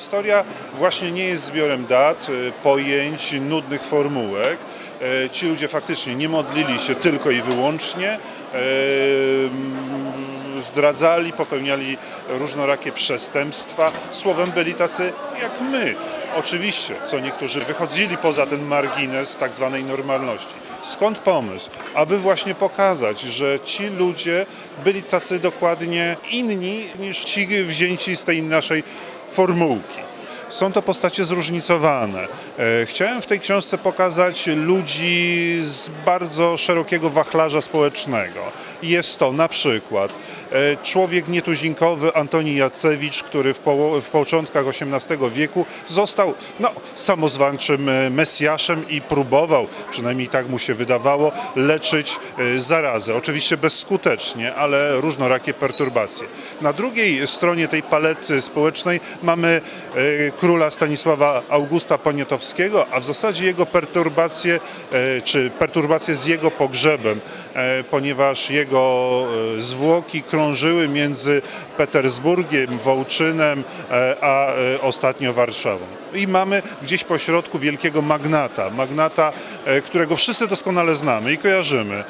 historia właśnie nie jest zbiorem dat, y, pojęć, nudnych formułek. E, Ci ludzie faktycznie nie modlili się tylko i wyłącznie, e, mm, zdradzali, popełniali różnorakie przestępstwa. Słowem byli tacy jak my. Oczywiście, co niektórzy wychodzili poza ten margines tak zwanej normalności. Skąd pomysł? Aby właśnie pokazać, że ci ludzie byli tacy dokładnie inni niż ci wzięci z tej naszej formułki. Są to postacie zróżnicowane. E, Chciałem w tej książce pokazać ludzi z bardzo szerokiego wachlarza społecznego. Jest to na przykład człowiek nietuzinkowy Antoni Jacewicz, który w, poło- w początkach XVIII wieku został no, samozwańczym e, mesjaszem i próbował, przynajmniej tak mu się wydawało, leczyć e, zarazę. Oczywiście bezskutecznie, ale różnorakie perturbacje. Na drugiej stronie tej palety społecznej mamy e, króla Stanisława Augusta Poniatowskiego, a w zasadzie jego perturbacje, e, czy perturbacje z jego pogrzebem, e, ponieważ jego e, zwłoki krążyły między Petersburgiem, Wołczynem, e, a e, ostatnio Warszawą. I mamy gdzieś po środku wielkiego magnata, magnata, e, którego wszyscy doskonale znamy i kojarzymy.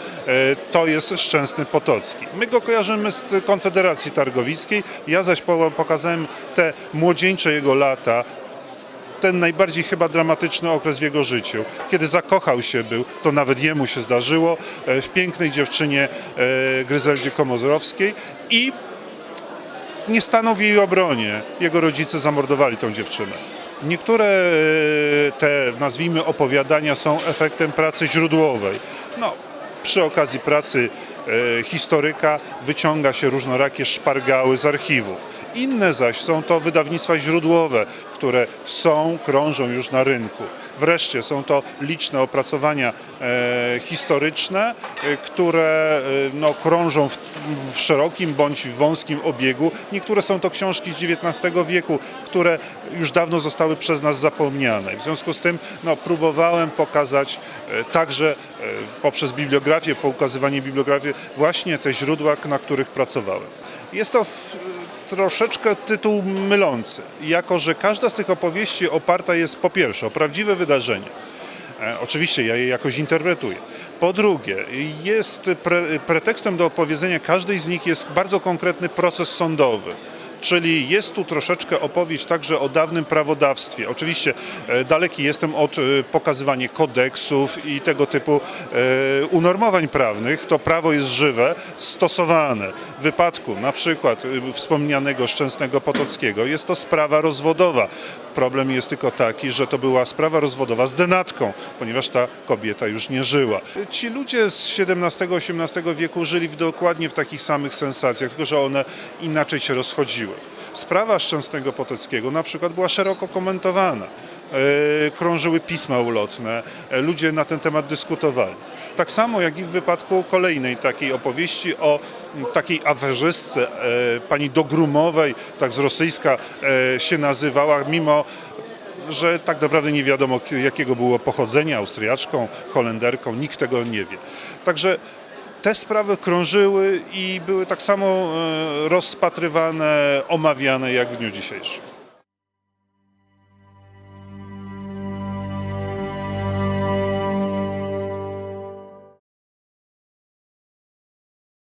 To jest Szczęsny Potocki. My go kojarzymy z Konfederacji Targowickiej, ja zaś po- pokazałem te młodzieńcze jego lata, ten najbardziej chyba dramatyczny okres w jego życiu. Kiedy zakochał się był, to nawet jemu się zdarzyło, e, w pięknej dziewczynie e, Gryzeldzie Komozorowskiej i nie stanął w jej obronie. Jego rodzice zamordowali tą dziewczynę. Niektóre e, te, nazwijmy, opowiadania są efektem pracy źródłowej. No, przy okazji pracy historyka wyciąga się różnorakie szpargały z archiwów. Inne zaś są to wydawnictwa źródłowe, które są, krążą już na rynku. Wreszcie są to liczne opracowania e, historyczne, e, które e, no, krążą w, w szerokim bądź w wąskim obiegu. Niektóre są to książki z XIX wieku, które już dawno zostały przez nas zapomniane. W związku z tym no, próbowałem pokazać także poprzez bibliografię, pokazywanie bibliografii właśnie te źródła, na których pracowałem. Jest to w, troszeczkę tytuł mylący, jako że każda z tych opowieści oparta jest po pierwsze o prawdziwe wydarzenie. E, Oczywiście ja je jakoś interpretuję. Po drugie, jest pre, pretekstem do opowiedzenia każdej z nich jest bardzo konkretny proces sądowy. Czyli jest tu troszeczkę opowieść także o dawnym prawodawstwie. Oczywiście e, daleki jestem od e, pokazywania kodeksów i tego typu e, unormowań prawnych. To prawo jest żywe, stosowane. W wypadku na przykład wspomnianego Szczęsnego Potockiego jest to sprawa rozwodowa. Problem jest tylko taki, że to była sprawa rozwodowa z denatką, ponieważ ta kobieta już nie żyła. Ci ludzie z XVII-XVIII wieku żyli dokładnie w takich samych sensacjach, tylko że one inaczej się rozchodziły. Sprawa Szczęsnego Potockiego na przykład była szeroko komentowana. E, Krążyły pisma ulotne, e, ludzie na ten temat dyskutowali. Tak samo jak i w wypadku kolejnej takiej opowieści o takiej aferzystce e, pani Dogrumowej, tak z rosyjska się nazywała, mimo że tak naprawdę nie wiadomo jakiego było pochodzenia, Austriaczką, Holenderką, nikt tego nie wie. Także te sprawy krążyły i były tak samo e, rozpatrywane, omawiane jak w dniu dzisiejszym.